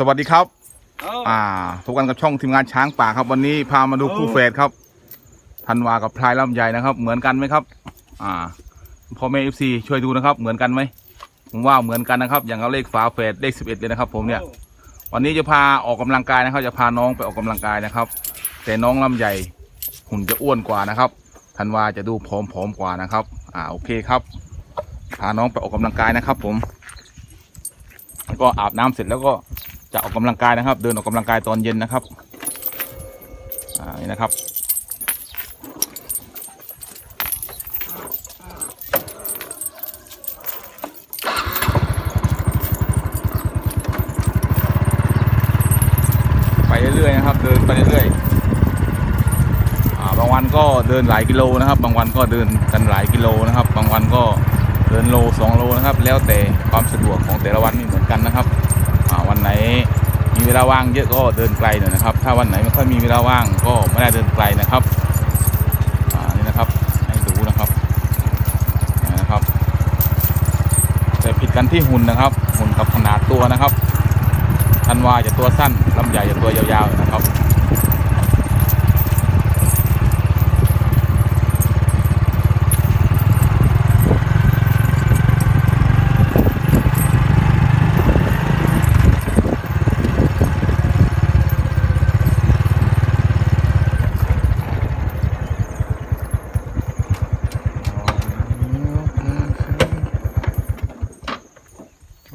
สวัสดีครับเอาอ่าพบกันกับช่องทีมงานช้างป่าครับ วันนี้พามาดูคู่เฟสครับธันวากับพลายลำใหญ่นะครับ เหมือนกันไหมครับ อ่าพ่อแม่เอฟซีช่วยดูนะครับ เหมือนกันไหมผมว่าเหมือนกันนะครับ อย่างเอาเลขฝาเฟสเลขสิบเอ็ดเลยนะครับ ผมเนี่ย วันนี้จะพาออกกำลังกายนะครับ จะพาน้องไปออกกำลังกายนะครับ แต่น้องลำใหญ่หุ่นจะอ้วนกว่านะครับธันวาจะดูผอมๆกว่านะครับ อ่าโอเคครับ พาน้องไปออกกำลังกายนะครับ ผมแล้วก็อาบน้ำเสร็จแล้วก็ จะออกกำลังกายนะครับ เดินออกกำลังกายตอนเย็นนะครับอ่านี่นะครับ ไปเรื่อยๆนะครับ เดินไปเรื่อยๆบางวันก็เดินหลายกิโลนะครับ บางวันก็เดินกันหลายกิโลนะครับ บางวันก็เดินโลสองโลนะครับ แล้วแต่ความสะดวกของแต่ละวันไม่เหมือนกันนะครับ วันไหนมีเวลาว่างเยอะก็เดินไกลหน่อยนะครับ ถ้าวันไหนไม่ค่อยมีเวลาว่างก็ไม่ได้เดินไกลนะครับอ่านี่นะครับให้ดูนะครับนะครับแต่ผิดกันที่หุ่นนะครับ หุ่นกับขนาดตัวนะครับทันวาจะตัวสั้นลำใหญ่จะตัวยาวๆนะครับ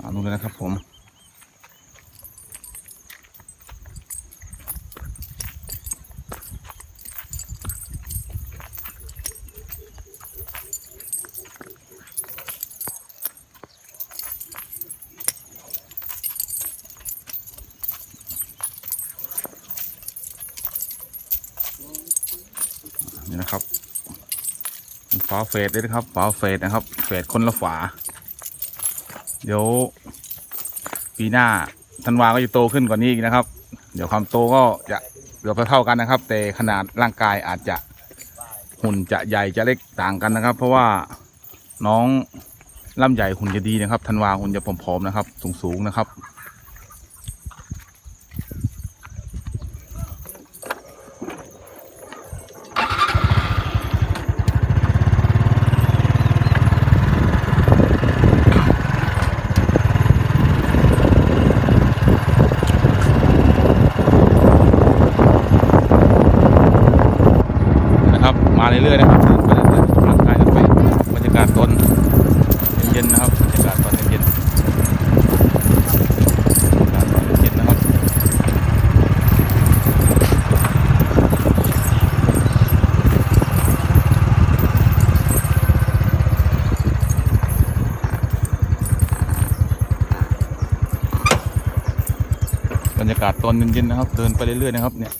อ่านู่นเลยนะครับผม นี่นะครับฝาเฟสเลยนะครับฝาเฟสนะครับ เฟสคนละฝา เดี๋ยว ปีหน้าธันวาก็จะโตขึ้นกว่านี้อีกนะครับ เดี๋ยวความโตก็จะเดี๋ยวเท่ากันนะครับ แต่ขนาดร่างกายอาจจะหุ่นจะใหญ่จะเล็กต่างกันนะครับ เพราะว่าน้องล่ำใหญ่หุ่นจะดีนะครับธันวาหุ่นจะผอมๆนะครับ สูงๆนะครับมาเรื่อยๆนะครับเดินไปเรื่อยๆออกกำลังกายกันไปบรรยากาศตอนเย็นๆนะครับบรรยากาศตอนเย็นๆบรรยากาศตอนเย็นๆนะครับบรรยากาศตอนเย็นๆนะครับ เดินไปเรื่อยๆนะครับ เนี่ย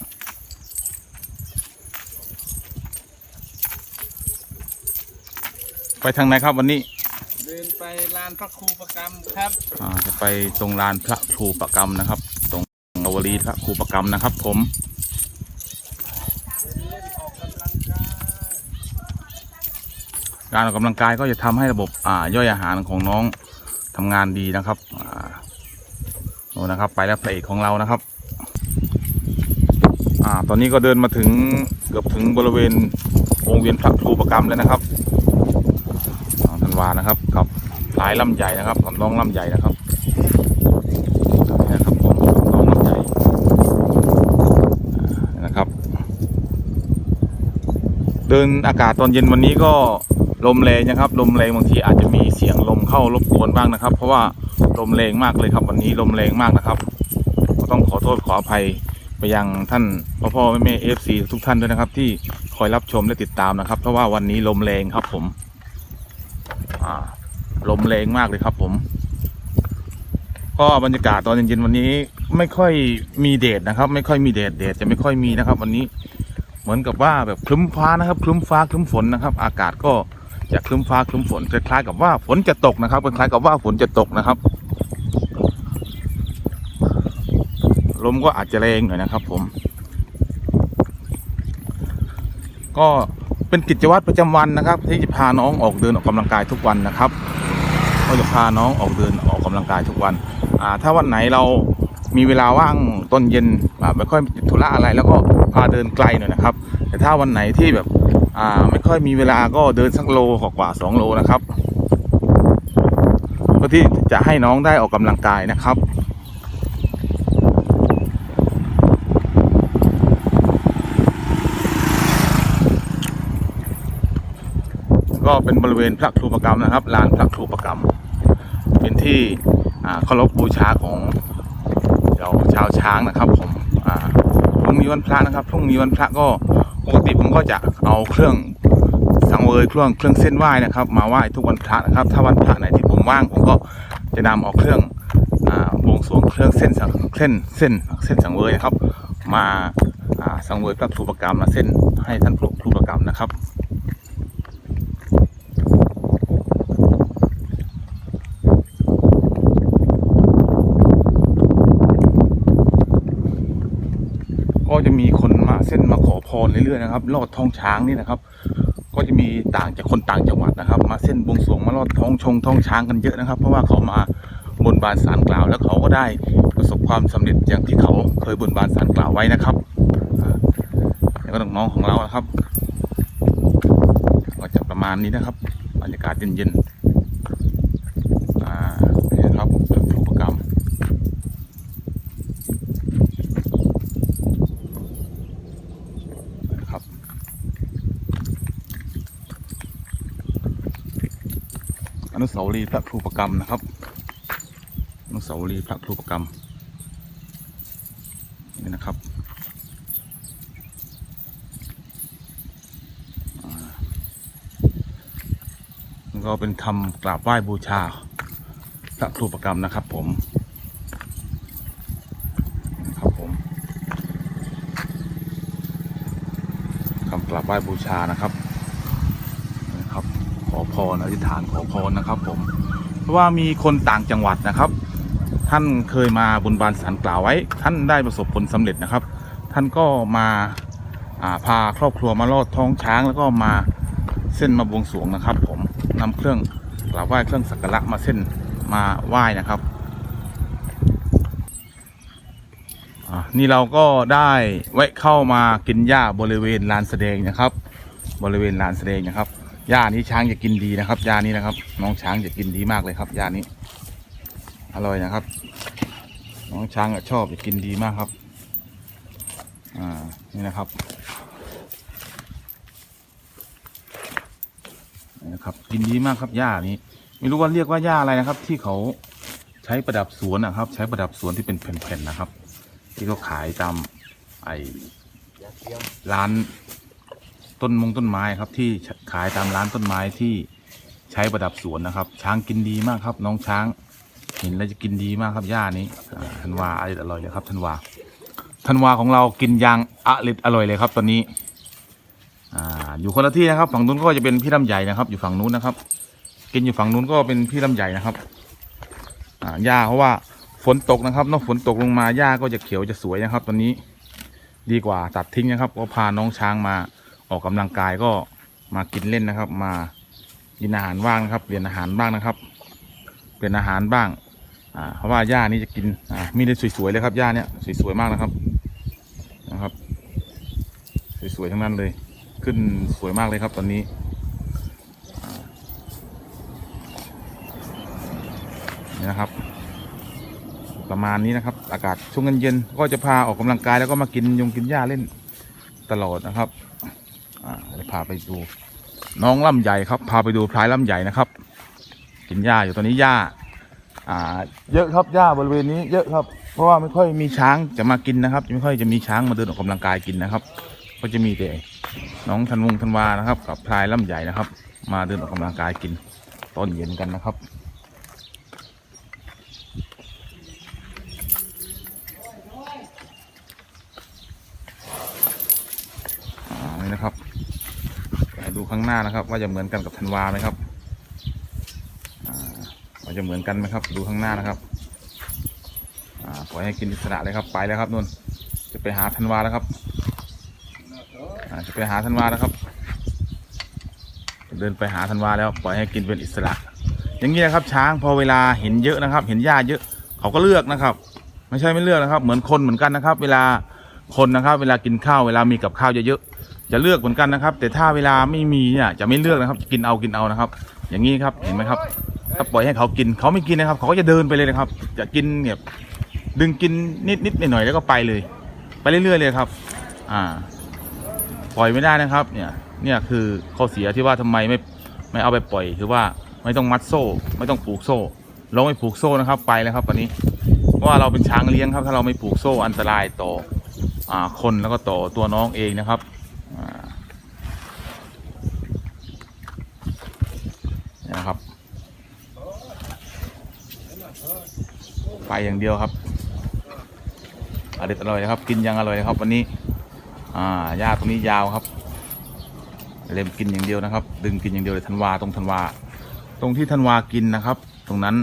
ไปทางไหนครับวันนี้ เดินไปลานพระครูประกรรมครับอ่าจะไปตรงลานพระครูประกรรมนะครับ ตรงอวรีพระครูประกรรมนะครับ ผมเดินเล่นออกกำลังกายการออกกำลังกายก็จะทำให้ระบบอ่าย่อยอาหารของน้องทำงานดีนะครับ โอ้นะครับ ไปแล้วพระเอกของเรานะครับ อ่า ตอนนี้ก็เดินมาถึงเกือบถึงบริเวณวงเวียนพระครูประกรรมแล้วนะครับอ่าธันวานะครับกับหลายลำใหญ่นะครับกับน้องลำใหญ่นะครับนะครับผมน้องลำใหญ่นะครับ เดินอากาศตอนเย็นวันนี้ก็ลมแรงนะครับ ลมแรงบางทีอาจจะมีเสียงลมเข้ารบกวนบ้างนะครับ เพราะว่า ลมแรงมากเลยครับ วันนี้ลมแรงมากนะครับ ก็ต้องขอโทษขออภัยไปยังท่านพ่อพ่อแม่แม่เอฟซีทุกท่านด้วยนะครับ ที่คอยรับชมและติดตามนะครับ เพราะว่าวันนี้ลมแรงครับผมลมแรงมากเลยครับผม ก็บรรยากาศตอนเย็นๆวันนี้ไม่ค่อยมีแดดนะครับ ไม่ค่อยมีแดดแดดจะไม่ค่อยมีนะครับ วันนี้เหมือนกับว่าแบบคลึ้มฟ้านะครับคลึ้มฟ้าคลึ้มฝนนะครับ อากาศก็จะคลึ้มฟ้าคลึ้มฝนคล้ายๆกับว่าฝนจะตกนะครับคล้ายๆกับว่าฝนจะตกนะครับ ลมก็อาจจะแรงหน่อยนะครับ ผม ก็เป็นกิจวัตรประจำวันนะครับ ที่จะพาน้องออกเดินออกกำลังกายทุกวันนะครับ ก็จะพาน้องออกเดินออกกำลังกายทุกวันอ่าถ้าวันไหนเรามีเวลาว่างตอนเย็นไม่ค่อยติดธุระอะไร แล้วก็พาเดินไกลหน่อยนะครับ แต่ถ้าวันไหนที่แบบไม่ค่อยมีเวลาก็เดินสักโลกว่าสองโลนะครับเพื่อที่จะให้น้องได้ออกกำลังกายนะครับ ก็เป็นบริเวณพระครูประกรรมนะครับลานพระครูประกรรม เป็นที่เคารพบูชาของเจ้าชาวช้างนะครับผมพรุ่งนี้วันพระนะครับพรุ่งนี้วันพระก็ปกติผมก็จะเอาเครื่องสังเวยเครื่องเครื่องเส้นไหว้นะครับ มาไหว้ทุกวันพระนะครับ ถ้าวันพระไหนที่ผมว่างผมก็จะนำเอาเครื่องบวงสรวงเครื่องเส้นสังเส้นเส้นเส้นสังเวยนะครับ มาสังเวยพระครูประกรรมมาเส้นให้ท่านครูครูประกรรมนะครับ จะมีคนมาเส้นมาขอพรเรื่อยๆนะครับลอดท้องช้างนี่นะครับ ก็จะมีต่างจากคนต่างจังหวัดนะครับ มาเส้นบวงสรวงมาลอดท้องชงท้องช้างกันเยอะนะครับ เพราะว่าเขามาบนบานสารกล่าว แล้วเขาก็ได้ประสบความสำเร็จอย่างที่เขาเคยบนบานสารกล่าวไว้นะครับแล้วก็น้องๆของเรานะครับ ก็จะประมาณนี้นะครับบรรยากาศเย็นๆอ่านี่นะครับอุปกรรม นะครับอนุ สาวรีย์พระครูประกรรมนะครับอนุสาวรีย์พระครูประกรรมนี่นะครับแล้วก็เป็นคำกราบไหว้บูชาพระครูประกรรมนะครับผมครับผมคำกราบไหว้บูชานะครับ ขอพรอธิษฐานขอพรนะครับ ผม เพราะว่ามีคนต่างจังหวัดนะครับ ท่านเคยมาบนบานสารกล่าวไว้ ท่านได้ประสบผลสำเร็จนะครับ ท่านก็มาาพาครอบครัวมาลอดท้องช้างแล้วก็มาเส้นมาบวงสรวงนะครับ ผมนำเครื่องกราบไหว้เครื่องสักการะมาเส้นมาไหว้นะครับนี่เราก็ได้แวะเข้ามากินหญ้าบริเวณลานแสดงนะครับ บริเวณลานแสดงนะครับ หญ้านี้ช้างจะกินดีนะครับหญ้านี้นะครับ น้องช้างจะกินดีมากเลยครับหญ้านี้ อร่อยนะครับ น้องช้างชอบจะกินดีมากครับ อ่านี่นะครับนี่นะครับ กินดีมากครับหญ้านี้ ไม่รู้ว่าเรียกว่าหญ้าอะไรนะครับ ที่เขาใช้ประดับสวนนะครับ ใช้ประดับสวนที่เป็นแผ่นๆนะครับ ที่เขาขายตามไอ้ร้าน ต้นมงต้นไม้ครับที่ขายตามร้านต้นไม้ที่ใช้ประดับสวนนะครับ ช้างกินดีมากครับ น้องช้างเห็นแล้วจะกินดีมากครับหญ้านี้ธันวาอร่อยอร่อยเลยครับธันวาธันวาของเรากินยางอร่อยอร่อยเลยครับ ตอนนี้อ่าอยู่คนละที่นะครับ ฝั่งนู้นก็จะเป็นพี่ลำใหญ่นะครับ อยู่ฝั่งนู้นนะครับ กินอยู่ฝั่งนู้นก็เป็นพี่ลำใหญ่นะครับอ่าหญ้าเพราะว่าฝนตกนะครับเนอกฝนตกลงมาหญ้าก็จะเขียวจะสวยนะครับ ตอนนี้ดีกว่าตัดทิ้งนะครับก็พาน้องช้างมา ออกกำลังกายก็มากินเล่นนะครับ มากินอาหารว่างนะครับเปลี่ยนอาหารบ้างนะครับเปลี่ยนอาหารบ้าง อ่า เพราะว่าหญ้านี้จะกิน อ่า มีได้สวยๆเลยครับหญ้าเนี้ยสวยๆมากนะครับ นะครับ สวยๆทั้งนั้นเลย ขึ้นสวยมากเลยครับตอนนี้นี่นะครับ ประมาณนี้นะครับ อากาศช่วงเย็นๆก็จะพาออกกำลังกายแล้วก็มากินยงกินหญ้าเล่นตลอดนะครับ จะพาไปดู น้องล่ำใหญ่ครับ พาไปดูพลายล่ำใหญ่นะครับ กินหญ้าอยู่ตอนนี้หญ้าอ่า เยอะครับหญ้าบริเวณนี้เยอะครับ เพราะว่าไม่ค่อยมีช้างจะมากินนะครับ ไม่ค่อยจะมีช้างมาเดินออกกำลังกายกินนะครับ ก็จะมีแต่น้องธันวงธันวานะครับ กับพลายล่ำใหญ่นะครับ มาเดินออกกำลังกายกินตอนเย็นกันนะครับ อ่านี่นะครับมาดูข้าง หน้านะครับ ว่าจะเหมือนกันกับธันวาไหมครับว่าจะเหมือนกันไหมครับ ดูข้างหน้านะครับอ่าปล่อยให้กินอิสระเลยครับไปแล้วครับนุ่นจะไปหาธันวาแล้วครับจะไปหาธันวาแล้วครับ เดินไปหาธันวาแล้วปล่อยให้กินเป็นอิสระ อย่างนี้นะครับ ช้างพอเวลาเห็นเยอะนะครับ เห็นหญ้าเยอะเขาก็เลือกนะครับ ไม่ใช่ไม่เลือกนะครับ เหมือนคนเหมือนกันนะครับ เวลาคนนะครับ เวลากินข้าวเวลามีกับข้าวเยอะๆ จะเลือกเหมือนกันนะครับ แต่ถ้าเวลาไม่มีเนี่ยจะไม่เลือกนะครับกินเอากินเอานะครับ อย่างนี้ครับเห็นไหมครับ ถ้าปล่อยให้เขากินเขาไม่กินนะครับ เขาก็จะเดินไปเลยนะครับ จะกินแบบดึงกินนิดนิดหน่อยหน่อยๆแล้วก็ไปเลย ไปเรื่อยๆเลยครับ อ่า ปล่อยไม่ได้นะครับ เนี่ย เนี่ยคือข้อเสียที่ว่าทำไมไม่ไม่เอาไปปล่อยคือว่าไม่ต้องมัดโซ่ ไม่ต้องผูกโซ่ลองไม่ผูกโซ่นะครับ ไปแล้วครับตอนนี้เพราะว่าเราเป็นช้างเลี้ยงครับ ถ้าเราไม่ผูกโซ่อันตรายต่ออ่าคนแล้วก็ต่อตัวน้องเองนะครับ อ่าเนี่ยนะครับ ไป อย่างเดียวครับอร่อยอร่อยนะครับ กินยังอร่อยนะครับ วันนี้ อ่าหญ้าตรงนี้ยาวครับ เล็มกินอย่างเดียวนะครับ ดึงกินอย่างเดียวเลยธันวาตรงธันวา ตรงที่ธันวากินนะครับ ตรงนั้น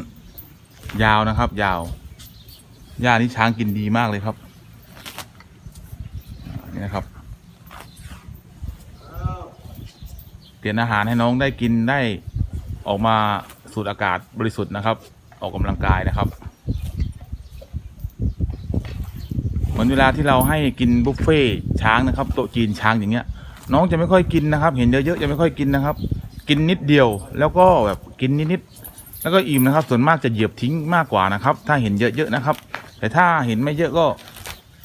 ยาวนะครับ ยาวหญ้านี้ช้างกินดีมากเลยครับนี่นะครับเปลี่ยนอาหารให้น้องได้กินได้ออกมาสูดอากาศบริสุทธิ์นะครับ ออกกำลังกายนะครับ เหมือนเวลาที่เราให้กินบุฟเฟ่ช้างนะครับโต๊ะจีนช้างอย่างเงี้ย น้องจะไม่ค่อยกินนะครับ เห็นเยอะๆจะไม่ค่อยกินนะครับ กินนิดเดียวแล้วก็แบบกินนิดๆแล้วก็อิ่มนะครับ ส่วนมากจะเหยียบทิ้งมากกว่านะครับ ถ้าเห็นเยอะๆนะครับ แต่ถ้าเห็นไม่เยอะก็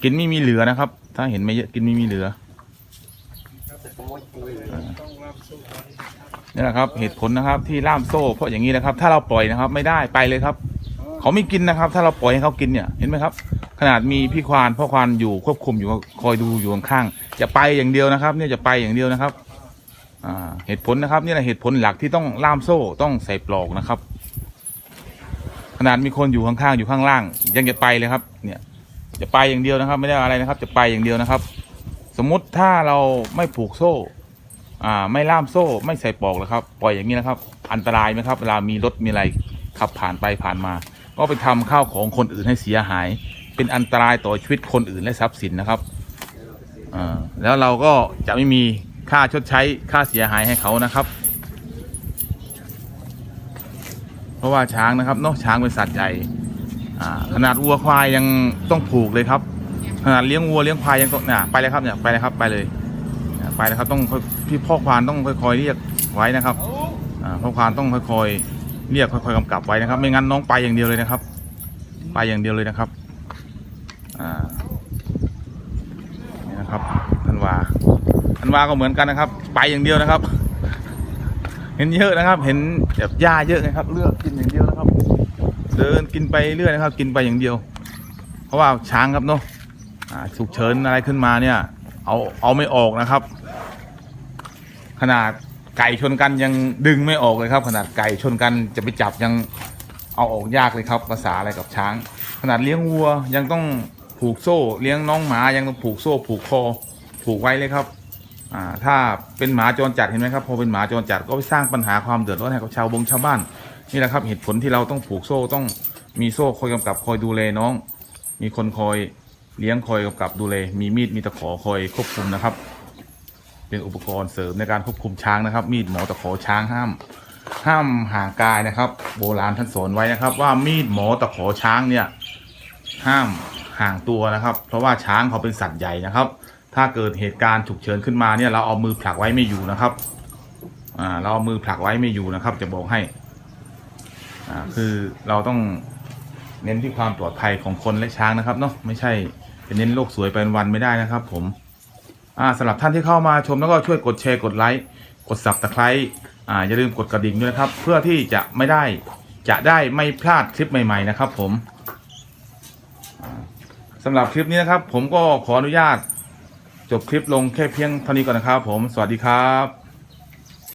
กินไม่มีเหลือนะครับ ถ้าเห็นไม่เยอะกินไม่มีเหลือนนี่แหละครับเหตุผลนะครับที่ล่ามโซ่เพราะอย่างนี้นะครับ ถ้าเราปล่อยนะครับไม่ได้ไปเลยครับ เขาไม่กินนะครับ ถ้าเราปล่อยให้เขากินเนี่ยเห็นไหมครับ ขนาดมีพี่ควานพ่อควานอยู่ควบคุมอยู่คอยดูอยู่ข้างๆจะไปอย่างเดียวนะครับ เนี่ยจะไปอย่างเดียวนะครับเหตุผลนะครับนี่แหละเหตุผลหลักที่ต้องล่ามโซ่ต้องใส่ปลอกนะครับ ขนาดมีคนอยู่ข้างๆอยู่ข้างล่าง ยังจะไปเลยครับ เนี่ย จะไปอย่างเดียวนะครับ ไม่ได้อะไรนะครับ จะไปอย่างเดียวนะครับ สมมุติถ้าเราไม่ผูกโซ่ อ่า ไม่ล่ามโซ่ ไม่ใส่ปลอกนะครับ ปล่อยอย่างนี้นะครับ อันตรายไหมครับเวลามีรถมีอะไรขับผ่านไปผ่านมา ก็ไปทำข้าวของคนอื่นให้เสียหาย เป็นอันตรายต่อชีวิตคนอื่นและทรัพย์สินนะครับอ่าแล้วเราก็จะไม่มีค่าชดใช้ค่าเสียหายให้เขานะครับ เพราะว่าช้างนะครับเนาะช้างเป็นสัตว์ใหญ่อ่าขนาดวัวควายยังต้องผูกเลยครับ ขนาดเลี้ยงวัวเลี้ยงควายยังต้องเนี่ยไปเลยครับเนี่ยไปเลยครับไปเลยไปเลยครับต้องพี่พ่อควานต้องค่อยๆเรียกไว้นะครับอ่าพ่อควานต้องค่อยๆ เรียกค่อยๆกำกับไว้นะครับ ไม่งั้นน้องไปอย่างเดียวเลยนะครับ ไปอย่างเดียวเลยนะครับอ่านี่นะครับธันวาธันวาก็เหมือนกันนะครับ ไปอย่างเดียวนะครับ เห็นเยอะนะครับ เห็นแบบหญ้าเยอะนะครับ เลือกกินอย่างเดียวนะครับ เดินกินไปเรื่อยนะครับ กินไปอย่างเดียว เพราะว่าช้างครับเนาะอ่าฉุกเฉินอะไรขึ้นมาเนี่ย เอาเอาไม่ออกนะครับ ขนาด ไก่ชนกันยังดึงไม่ออกเลยครับ ขนาดไก่ชนกันจะไปจับยังเอาออกยากเลยครับภาษาอะไรกับช้าง ขนาดเลี้ยงวัวยังต้องผูกโซ่เลี้ยงน้องหมายังต้องผูกโซ่ผูกคอผูกไว้เลยครับอ่าถ้าเป็นหมาจรจัดเห็นไหมครับพอเป็นหมาจรจัดก็ไปสร้างปัญหาความเดือดร้อนให้กับชาวบงชาวบ้านนี่แหละครับเหตุผลที่เราต้องผูกโซ่ต้องมีโซ่คอยกำกับคอยดูแลน้อง มีคนคอยเลี้ยงคอยกำกับดูแลมีมีดมีตะขอคอยควบคุมนะครับ เป็นอุปกรณ์เสริมในการควบคุมช้างนะครับ มีดหมอตะขอช้างห้าม ห้ามห่างกายนะครับ โบราณท่านสอนไว้นะครับ ว่ามีดหมอตะขอช้างเนี่ยห้ามห่างตัวนะครับ เพราะว่าช้างเขาเป็นสัตว์ใหญ่นะครับ ถ้าเกิดเหตุการณ์ฉุกเฉินขึ้นมาเนี่ยเราเอามือผลักไว้ไม่อยู่นะครับอ่าเราเอามือผลักไว้ไม่อยู่นะครับ จะบอกให้อ่าคือเราต้องเน้นที่ความปลอดภัยของคนและช้างนะครับเนาะไม่ใช่จะเน้นโลกสวยไปวันไม่ได้นะครับ ผม อ่าสำหรับท่านที่เข้ามาชมแล้วก็ช่วยกดแชร์กดไลค์กดสับตะไคร้อ่าอย่าลืมกดกระดิ่งด้วยนะครับ เพื่อที่จะไม่ได้จะได้ไม่พลาดคลิปใหม่ ๆ นะครับ ผมสำหรับคลิปนี้นะครับ ผมก็ขออนุญาตจบคลิปลงแค่เพียงเท่านี้ก่อนนะครับ ผมสวัสดีครับ